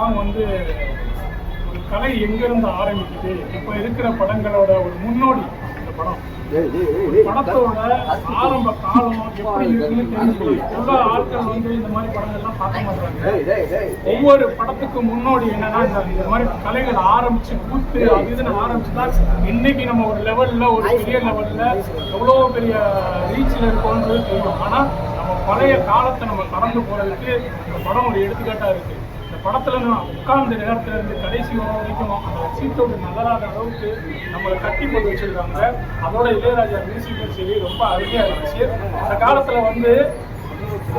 படம் வந்து ஒரு கலை எங்கிருந்து ஆரம்பிக்குது? இப்போ இருக்கிற படங்களோட ஒரு முன்னோடி இந்த படம். படத்தோட ஆரம்ப காலம் எப்படி இருக்குன்னு தெரிஞ்சு எல்லா ஆட்கள் வந்து இந்த மாதிரி படங்கள்லாம் பார்க்க மாட்டாங்க. ஒவ்வொரு படத்துக்கு முன்னோடி என்னன்னா இந்த மாதிரி கலைகள் ஆரம்பிச்சு கூத்து அது இதுன்னு ஆரம்பிச்சு தான் இன்னைக்கு நம்ம ஒரு லெவல்ல ஒரு பெரிய லெவல்ல எவ்வளோ பெரிய ரீச்ல இருக்கோன்றது தெரியும். ஆனா நம்ம பழைய காலத்தை நம்ம கடந்து போறதுக்கு இந்த படம் ஒரு எடுத்துக்காட்டா இருக்கு. படத்துல நான் உட்கார்ந்த நேரத்துல இருந்து கடைசி வரைக்கும் அந்த சீட்டோடு நகராத அளவுக்கு நம்மளை கட்டி போட்டு வச்சிருக்காங்க. அதோட இளையராஜா மியூசிக்கும் சரி ரொம்ப அருமையா இருந்துச்சு. அந்த காலத்துல வந்து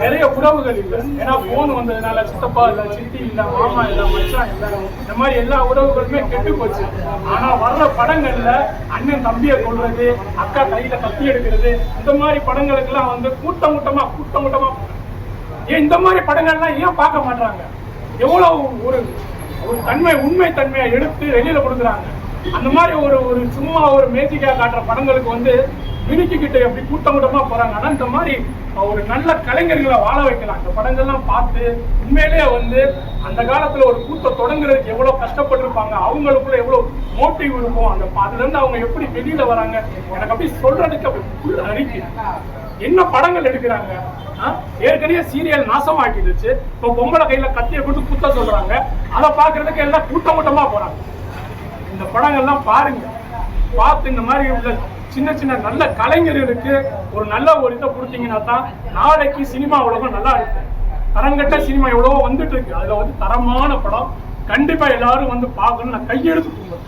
நிறைய உறவுகள் இல்லை. ஏன்னா போன் வந்ததுனால சித்தப்பா இல்ல சித்தி இல்ல மாமா இல்ல மச்சான் இல்ல இந்த மாதிரி எல்லா உறவுகளுமே கெட்டு போச்சு. ஆனா வர்ற படங்கள்ல அண்ணன் தம்பியை கொள்றது அக்கா கையில கத்தி எடுக்கிறது இந்த மாதிரி படங்களுக்கெல்லாம் வந்து கூட்டம் கூட்டமா கூட்டம் கூட்டமா. ஏன் இந்த மாதிரி படங்கள்லாம் ஏன் பார்க்க மாட்டாங்க எவ்வளவு ஒரு ஒரு தன்மை உண்மை தன்மையை எடுத்து வெளியில கொடுக்குறாங்க. அந்த மாதிரி ஒரு ஒரு சும்மா ஒரு மேஜிக்கா காட்டுற படங்களுக்கு வந்து மினுக்கிக்கிட்ட எப்படி கூட்டம் கூட்டமா போறாங்க. ஆனா இந்த மாதிரி ஒரு நல்ல கலைஞர்களை வாழ வைக்கலாம். இந்த படங்கள்லாம் பார்த்து உண்மையிலேயே வந்து அந்த காலத்துல ஒரு கூத்த தொடங்குறதுக்கு எவ்வளவு கஷ்டப்பட்டிருப்பாங்க. அவங்களுக்குள்ள எவ்வளவு மோட்டிவ் இருக்கும் அந்த அதுல இருந்து அவங்க எப்படி வெளியில வராங்க எனக்கு அப்படி சொல்றதுக்கு அப்படி ஃபுல் அறிக்கை என்ன படங்கள் எடுக்கிறாங்க? ஏற்கனவே சீரியல் நாசமாக்கிடுச்சு. இப்போ பொம்பளை கையில கத்தியை கொடுத்து குத்த சொல்றாங்க. அதை பாக்குறதுக்கு எல்லாம் கூட்டம் கூட்டமா போறாங்க. இந்த படங்கள்லாம் பாருங்க. பார்த்து இந்த மாதிரி உள்ள சின்ன சின்ன நல்ல கலைஞர்களுக்கு ஒரு நல்ல ஒரு இதை கொடுத்தீங்கன்னா தான் நாளைக்கு சினிமா உலகம் நல்லா இருக்கு தரங்கட்ட சினிமா எவ்வளவோ வந்துட்டு இருக்கு. அதுல வந்து தரமான படம் கண்டிப்பா எல்லாரும் வந்து பார்க்கணும் நான் கையெழுத்து கும்பிடுறேன்